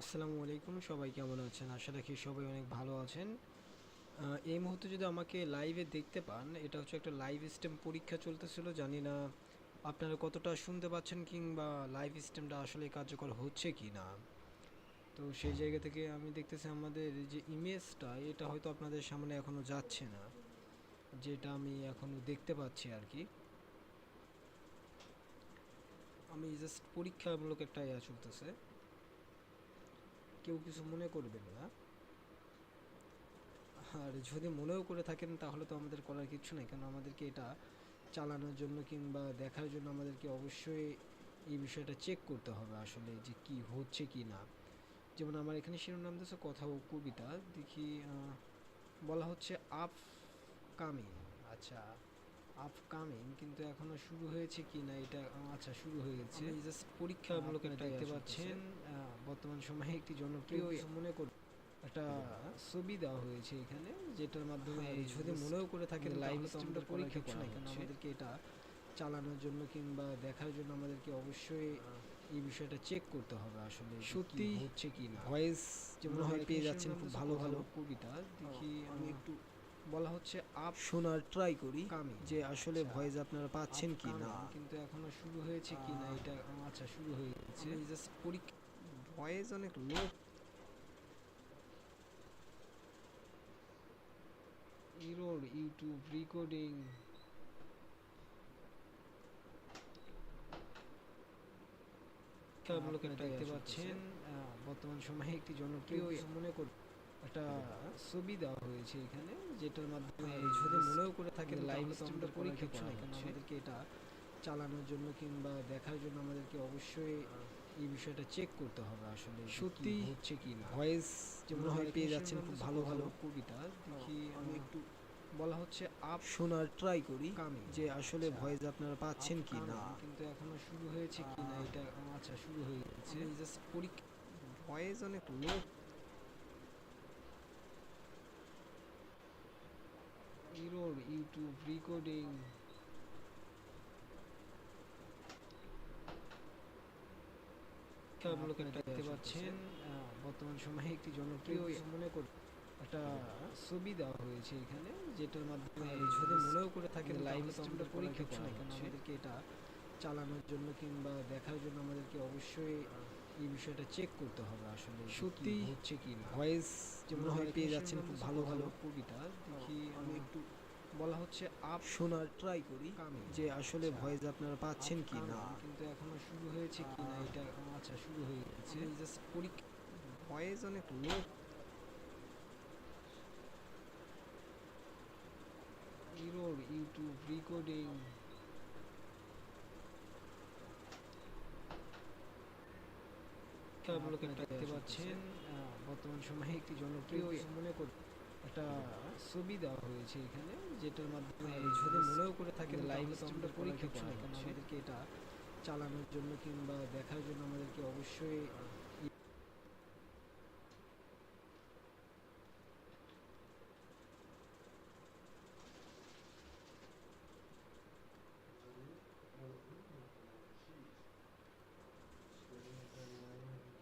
আসসালামু আলাইকুম, সবাই কেমন আছেন? আশা রাখি সবাই অনেক ভালো আছেন। এই মুহূর্তে যদি আমাকে লাইভে দেখতে পান, এটা হচ্ছে একটা লাইভ স্টেম পরীক্ষা চলতেছিল, জানি না আপনারা কতটা শুনতে পাচ্ছেন কিংবা লাইভ স্টেমটা আসলে কার্যকর হচ্ছে কি না তো সেই জায়গা থেকে আমি দেখতেছি আমাদের যে ইমেজটা এটা হয়তো আপনাদের সামনে এখনও যাচ্ছে না, যেটা আমি এখনও দেখতে পাচ্ছি আর কি। আমি জাস্ট পরীক্ষামূলক একটা ইয়া চলতেছে। কেউ কিছু মনে করবেন না। আর যদি মনেও করে থাকেন, তাহলে তো আমাদের করার কিছু নেই। কারণ আমাদেরকে এটা চালানোর জন্য কিংবা দেখার জন্য আমাদেরকে অবশ্যই এই বিষয়টা চেক করতে হবে আসলে যে কি হচ্ছে কি না। যেমন আমার এখানে শিরোনাম দিয়েছে কথা ও কবিতা। দেখি বলা হচ্ছে আপ কামিং আচ্ছা। আপ কামিং কিন্তু এখনও শুরু হয়েছে কি না এটা আচ্ছা শুরু হয়েছে। জাস্ট পরীক্ষামূলক দেখতে দেখতে পাচ্ছেন বর্তমান সময়ে একটি জনপ্রিয় কেউ মনে কর একটা ছবি দেওয়া হয়েছে এখানে যেটার মাধ্যমে হ্যাঁ, যদি মনেও করে থাকেন লাইভ স্ট্রিমটা পরীক্ষা করা কারণ আমাদেরকে এটা চালানোর জন্য কিংবা দেখার জন্য আমাদেরকে অবশ্যই এই বিষয়টা চেক করতে হবে আসলে সত্যি হচ্ছে কি না। ভয়েস যেমন মনে হয় হয় পেয়ে যাচ্ছেন খুব ভালো ভালো। কবিতা দেখি আমি একটু বলা হচ্ছে আপ শোনার ট্রাই করি কামিং। যে আসলে আচ্ছা, ভয়েস আপনারা পাচ্ছেন কি না কিন্তু এখনও শুরু হয়েছে কি না এটা আচ্ছা শুরু হয়েছে। আমি জাস্ট পরীক্ষা ভয়েস অনেক লো রেকর্ডিং শিক্ষামূলক একটা আপনারা দেখতে দেখতে পাচ্ছেন বর্তমান সময়ে একটি জনপ্রিয় মনে কর একটা ছবি দেওয়া হয়েছে এখানে যেটার মাধ্যমে হ্যাঁ, যদি মনেও করে থাকেন লাইভ তো স্ট্রিমটা পরীক্ষা করা কারণ আমাদেরকে এটা চালানোর জন্য কিংবা দেখার জন্য আমাদেরকে অবশ্যই এই বিষয়টা চেক করতে হবে আসলে সত্যি হচ্ছে কি না ভয়েস যেমন হয় হয় পেয়ে যাচ্ছেন খুব ভালো ভালো। কবিতা দেখি আমি একটু বলা হচ্ছে আপ শোনার ট্রাই করি যে আসলে আচ্ছা, ভয়েস আপনারা পাচ্ছেন কি না কিন্তু এখনও শুরু হয়েছে কি না এটা আচ্ছা শুরু হয়ে গেছে জাস্ট পরীক্ষা ভয়েস অনেক লো ইউটিউব রেকর্ডিং শিক্ষামূলক একটা দেখতে পাচ্ছেন বর্তমান সময়ে একটি জনপ্রিয় মনে কর একটা ছবি দেওয়া হয়েছে এখানে যেটার মাধ্যমে হ্যাঁ, যদি মনেও করে কিন্তু লাইভ স্ট্রিমটা পরীক্ষা করা আমাদেরকে এটা চালানোর জন্য কিংবা দেখার জন্য আমাদেরকে অবশ্যই এই বিষয়টা চেক করতে হবে আসলে সত্যি হচ্ছে কি ভয়েস যেমন হয় হয় পেয়ে যাচ্ছেন খুব ভালো ভালো কবিতা দেখি আমি একটু বলা হচ্ছে আপ শোনার ট্রাই করি যে আসলে আচ্ছা, ভয়েস আপনারা পাচ্ছেন কি না। কিন্তু এখনও শুরু হয়েছে কি না এটা আচ্ছা শুরু হয়েছে। আমি জাস্ট পরীক্ষা ভয়েস অনেক লো ইউটিউব রেকর্ডিং একটা দেখতে পাচ্ছেন বর্তমান সময়ে একটি জনপ্রিয় মনে কর একটা ছবি দেওয়া হয়েছে এখানে যেটার মাধ্যমে হ্যাঁ, যদি মনেও করে থাকে লাইভ স্ট্রিমটা পরীক্ষা করা কারণ আমাদেরকে এটা চালানোর জন্য কিংবা দেখার জন্য আমাদেরকে অবশ্যই হুম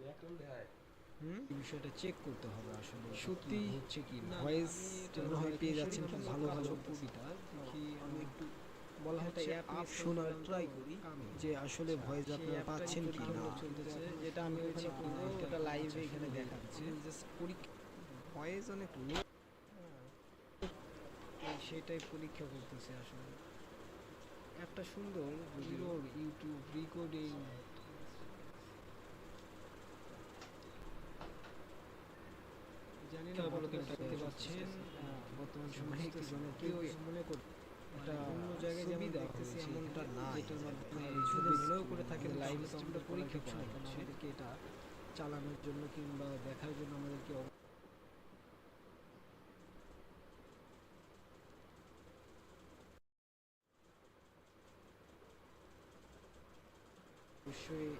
এই বিষয়টা চেক করতে হবে আসলে সত্যি? হচ্ছে কি ভয়েস মনে হয় পেয়ে যাচ্ছেন খুব ভালো ভালো কবিতা আমি একটু বলা হচ্ছে অ্যাপ শোনার ট্রাই করি। যে আসলে ভয়েস আপনারা পাচ্ছেন কি না যেটা আমি ওটা লাইভে এখানে দেখাচ্ছি। জাস্ট পরীক্ষা ভয়েস অনেক লো সেটাই পরীক্ষা করতেছে আসলে। একটা সুন্দর ইউটিউব রেকর্ডিং জানি না ভালো করে দেখতে পাচ্ছেন বর্তমান সময়ে জনপ্রিয় মনে একটা অন্য জায়গায় যেমন দেখতেছি এমনটা না যেটার মাধ্যমে করে কিন্তু লাইভ আমাদের পরীক্ষা করা হচ্ছে। এটা চালানোর জন্য কিংবা দেখার জন্য আমাদেরকে অবশ্যই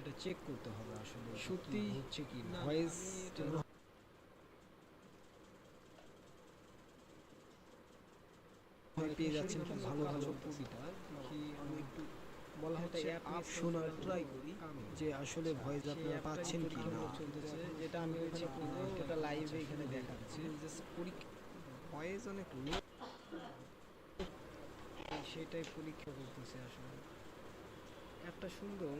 বিষয়টা চেক করতে হবে আসলে সত্যি হচ্ছে কি না। ভয়েস পেয়ে যাচ্ছেন খুব ভালো ভালো কবিতা কি আমি একটু বলা হচ্ছে install শোনার ট্রাই করি যে আসলে ভয়েস সেই আপনারা পাচ্ছেন কি না যেটা আমি ওখানে এটা লাইভে এখানে শুধু দেখাচ্ছি। ভয়েস অনেক লো সেটাই পরীক্ষা করতেছে আসলে। একটা সুন্দর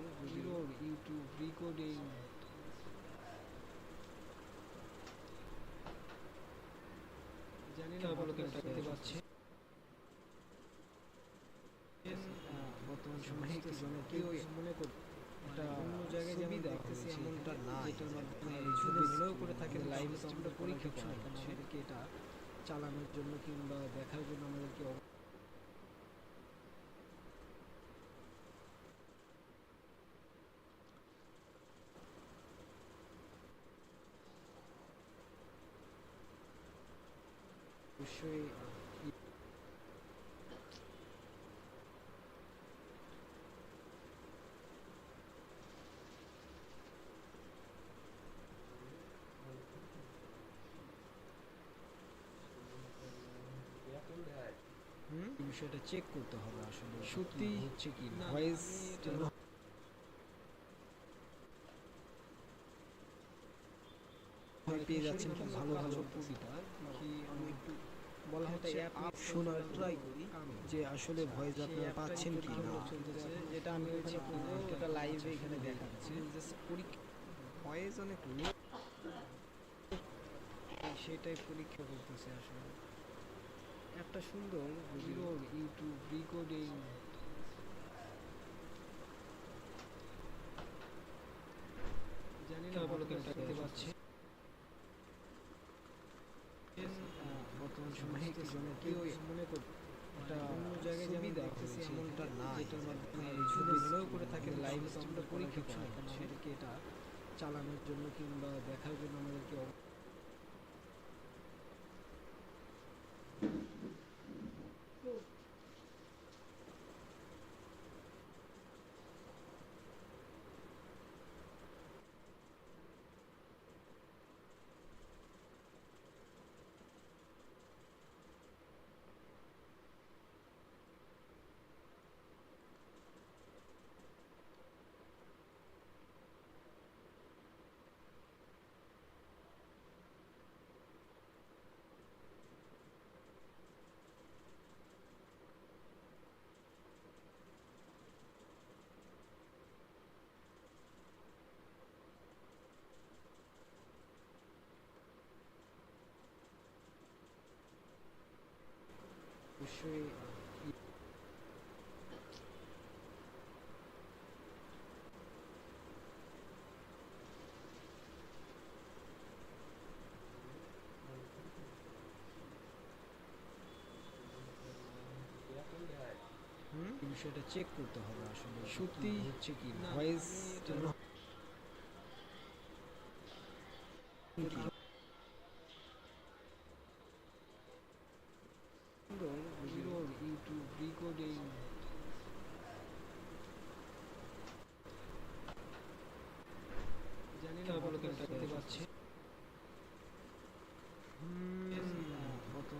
ইউটিউব রেকর্ডিং জানি না কিন্তু দেখতে এটা বর্তমান সময়ে কি জনে কেউ মনে কর এটা অন্য জায়গায় যেমন দেখতেছি এমনটা না যেটার মাধ্যমে করে থাকেন লাইভ আমরা পরীক্ষা করা আমাদেরকে এটা চালানোর জন্য কিংবা দেখার জন্য আমাদেরকে অব- অবশ্যই হুম এই বিষয়টা চেক করতে হবে আসলে সত্যি হচ্ছে কি ভয়েস পেয়ে যাচ্ছেন খুব ভালো ভালো। কবিতা কি আমি একটু বলা হচ্ছে আপ শোনার ট্রাই করি। যে আসলে ভয়েস আপনারা পাচ্ছেন কি না। যেটা আমি এটা ওটা লাইভে এখানে দেখাচ্ছি। ভয়েস অনেক সেটাই পরীক্ষা করতেছে আসলে। একটা সুন্দর জিরোর ইউটিউব রেকর্ডিং জানি না দেখতে এটা পাচ্ছেন বর্তমান সময়ে কেউ মনে কর এটা অন্য জায়গায় যেমন দেখতেছি এমনটা না যেটার মাধ্যমে ভিডিও ভিডিও করে live লাইভ আমরা পরীক্ষা এটা চালানোর জন্য কিংবা দেখার জন্য আমাদেরকে অবশ্যই বিষয়টা চেক করতে হবে আসলে সত্যি? হচ্ছে কি ভয়েস আমি এটা- জিরোর ইউটিউব রেকর্ডিং জানি না কেবল আপনারা কিন্তু দেখতে এটা পাচ্ছেন বর্তমান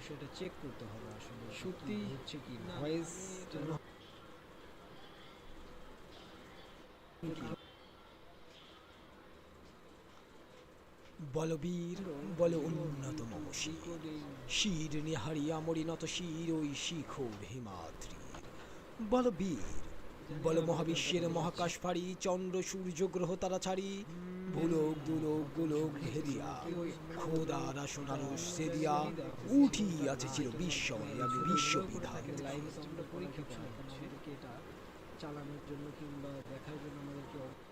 বিষয়টা চেক করতে হবে আসলে সত্যি হচ্ছে কি না। ভয়েস বলবীর বল উন্নত শির শির নিহারিয়া মরিনত শির ওই শিখো হিমাদ্রির। বলবীর বল মহাবিশ্বের মহাকাশ ফাড়ি, চন্দ্র, সূর্য, গ্রহ তারা ছাড়ি। ভুলোক দুলোক, গোলোক, হেরিয়া, খোদা আসনার সেদিয়া উঠি আছে চির বিস্ময় আমি বিশ্ববিধান চালানোর জন্য কিংবা দেখার জন্য আমাদেরকে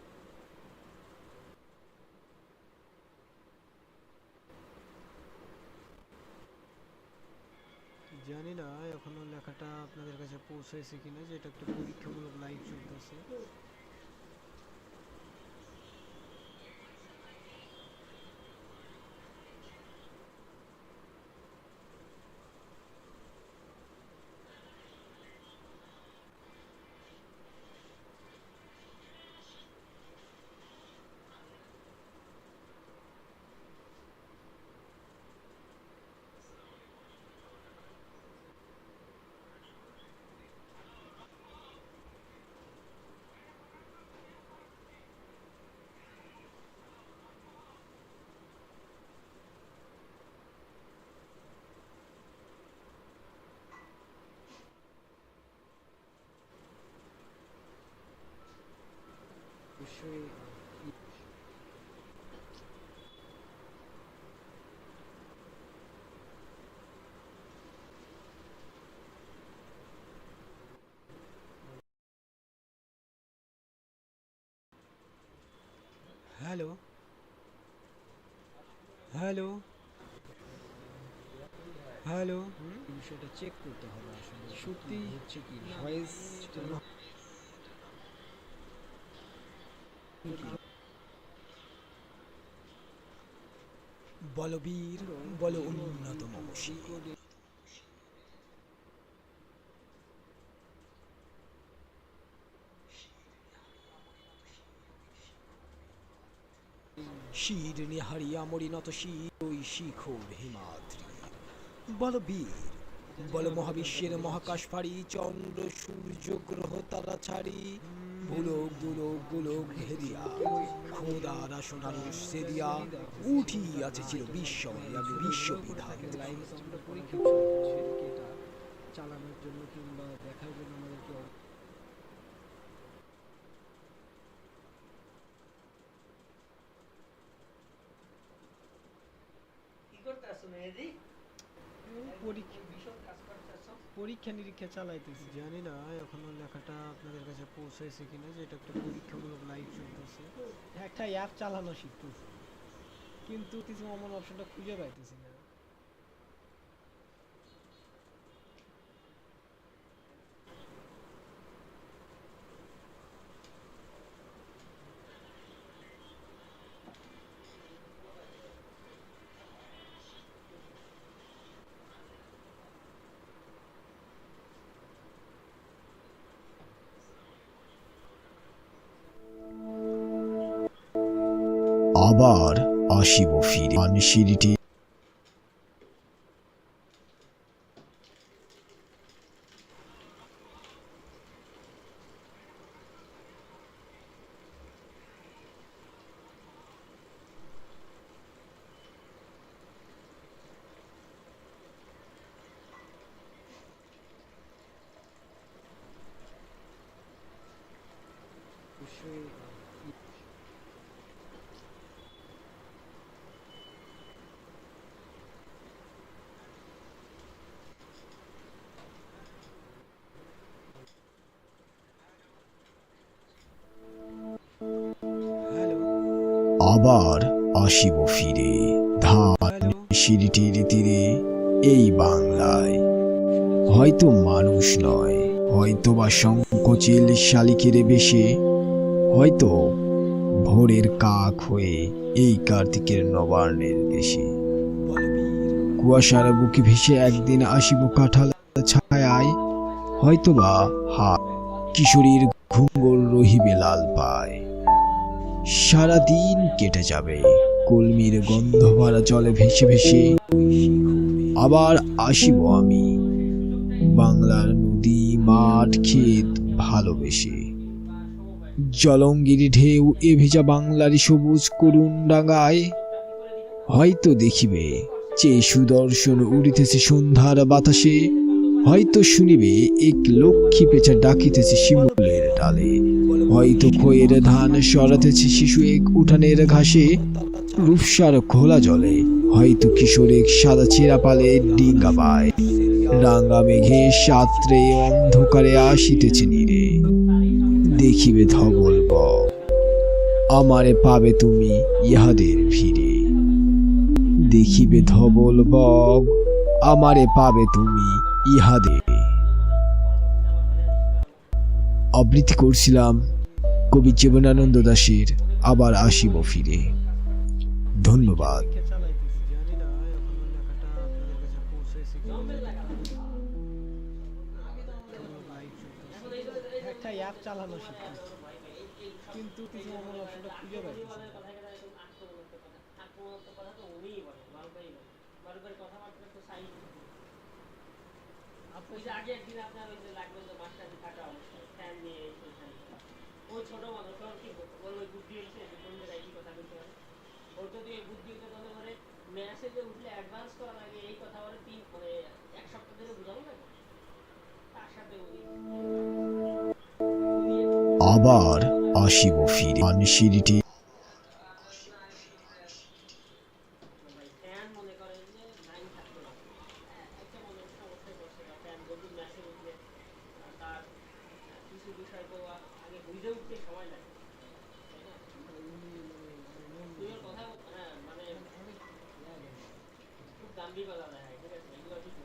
জানি না এখনও লেখাটা আপনাদের কাছে পৌঁছেছে কিনা যে এটা একটা পরীক্ষামূলক লাইভ চলতেছে। অবশ্যই হ্যালো হ্যালো হ্যালো বিষয়টা চেক করতে হবে আসলে। সত্যি? হচ্ছে কি? ভয়েস বলবীর, বল উন্নতম শির শির নিহারিয়া মরিনত শির, ওই শিখো ভীমাদ্রির বলবীর, বল মহাবিশ্বের মহাকাশ ফাড়ি চন্দ্র সূর্য গ্রহ তারা ছাড়ি। ভুলোক দুলোক গোলোক ঘেরিয়া খোদার আসনার সেদিয়া উঠি আছে চির বিস্ময় আমি বিশ্ববিধান। চালানোর জন্য কিংবা দেখার জন্য আমাদেরকে অব- পরীক্ষা পরীক্ষা নিরীক্ষা চালাইতেছি। জানি না এখনও লেখাটা আপনাদের কাছে পৌঁছাইছে কিনা যে এটা একটা পরীক্ষামূলক লাইভ চলতেছে। একটা অ্যাপ চালানো শিখতেছি। কিন্তু কিছু অমন অপশনটা খুঁজে পাইতেছি না। আবার আসিব ফিরে। সিঁড়িটি অবশ্যই হ্যালো আবার আসিব ফিরে। ধান সিঁড়িটির তীরে এই বাংলায়। হয়তো মানুষ নয় হয়তো বা সংকোচিল শালিকের বেশে, হয়তো ভোরের কাক হয়ে এই কার্তিকের নবান্নের দেশে। কুয়াশার বুকে ভেসে একদিন আসিব কাঁঠাল ছায়ায়, হয়তোবা হাত কিশোরীর ঘুঙ্গর রহিবে লাল পায়। সারাদিন কেটে যাবে। কলমির গন্ধ ভরা জলে ভেসে ভেসে আবার আসিব আমি। বাংলার নদী, মাঠ, ক্ষেত ভালোবেসে। জলঙ্গিরি ঢেউ, এ ভেজা বাংলারই সবুজ করুণ ডাঙায় হয়তো দেখিবে যে সুদর্শন উড়িতেছে সন্ধ্যার বাতাসে। হয়তো শুনিবে এক লক্ষ্মী পেঁচা ডাকিতেছে শিমুলের ডালে। হয়তো খয়ের ধান সরাতেছে শিশু এক উঠানের ঘাসে। রূপসার খোলা জলে। হয়তো কিশোর এক সাদা চেরা পালে ডিঙ্গা পায়। রাঙা মেঘে সাত্রে অন্ধকারে আসিতেছে নীরে। দেখিবে ধবল বক। আমারে পাবে তুমি ইহাদের ভিড়ে। দেখিবে ধবল বগ আমারে পাবে তুমি ইহাদে আবৃত্তি করছিলাম কবি জীবনানন্দ দাসের আবার আসিব ফিরে। ধন্যবাদ। একটা অ্যাপ চালানো কিন্তু কিছু আমার অপশনটা খুঁজে আগে একদিন আপনার ওই যে লাগল যে মাস্টারজি থাকা অবস্থায় ফ্যান নিয়ে মানে মানে মানে আবার আসিব ফিরে। আনশিরিটি ফ্যান মনে করেন যে লাইন থাকতো না একটা মনে সমস্যায় পড়ছে না ফ্যান যদি মেসেজ উঠলে আহ, তার আহ, কিছু বিষয় তো আগে বুঝে উঠতে সময় লাগে কথা হ্যাঁ মানে খুব গাম্ভীর্যতা দেখায় ঠিক আছে এগুলো ঠিক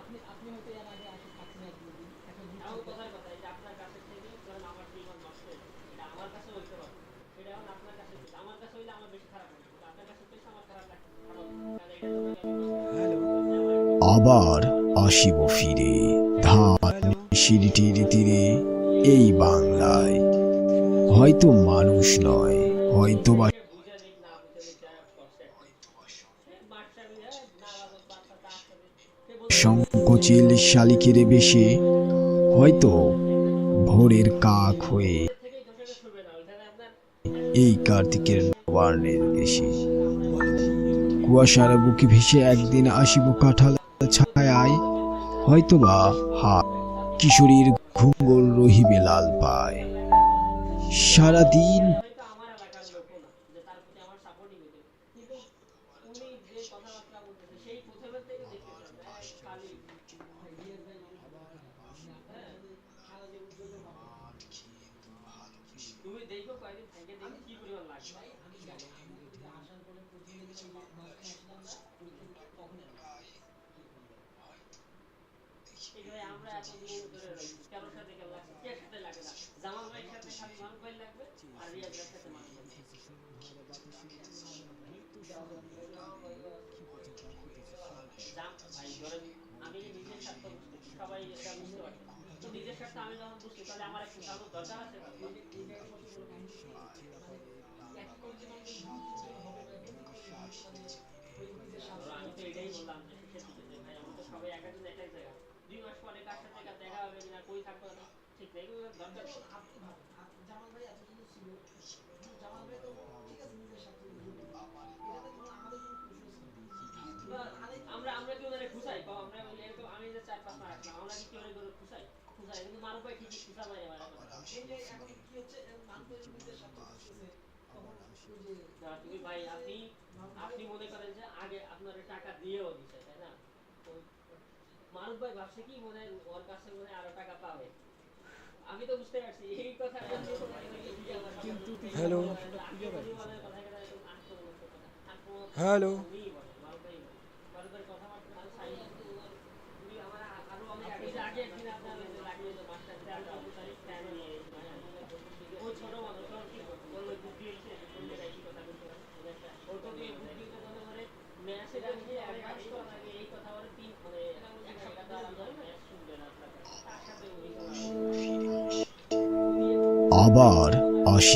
আপনি আপনি হয়তো এর আগে আসে থাকছেন একদিন কথার কথা যে আপনার কাছে থেকে ধরেন আমার জীবন নষ্ট এটা আমার কাছে হইতে পারে এটা এখন আপনার কাছে আমার কাছে হইলে আমার বেশি খারাপ লাগে আপনার কাছে আমার খারাপ লাগে আবার আসিব ফিরে। ধান সিঁড়িটির তীরে এই বাংলায়। হয়তো মানুষ নয় হয়তো বা সংকোচিল শালিকেরে বেশে হয়তো ভোরের কাক হয়ে এই কার্তিকের নবার্ণের দেশে কুয়াশার বুকে ভেসে একদিন আসিব কাঁঠাল হয়তোবা হা কিশোরীর ঘুঙ্গল রহিবে লাল পায়। সারাদিন হয়তো আমার এলাকার লোকও না যে তার প্রতি আমার সাপোর্টিং হইতে কিন্তু উনি যে কথাবার্তা বলতেছে সেই প্রথমের থেকে দেখতেছেন এক খালি হ্যাঁ, তুমি দেখো কয়েকদিন থেকে দেখো কি পরিমাণ লাগবে আমি নিজের স্বার্থ তো আমি যখন বুঝছি, তাহলে আমার একটু দরকার আছে আমি তো এটাই বললাম যে তো সবাই এক একজন এক এক জায়গা। দুই মাস পরে কার সাথে দেখা হবে কিনা কই থাকব না ঠিক নেই। এগুলো দরকার নেই। আমরা আমরা কি ওনারে খুশাই কও আমরা এরকম আমি যে চার পাঁচ মাস আসলাম আমরা কি কি করে খুশাই খুশাই কিন্তু ভাই ঠিকই খুশা এখন না, তুমি ভাই আপনি আপনি মনে করেন যে আগে আপনার টাকা দিয়েও দিছে। মারুফ ভাই ভাবছে কি মনে হয় ওর কাছে মনে আরও টাকা পাবে? আমি তো বুঝতে পারছি এই কথা কিন্তু হ্যালো। হ্যালো। আবার আসি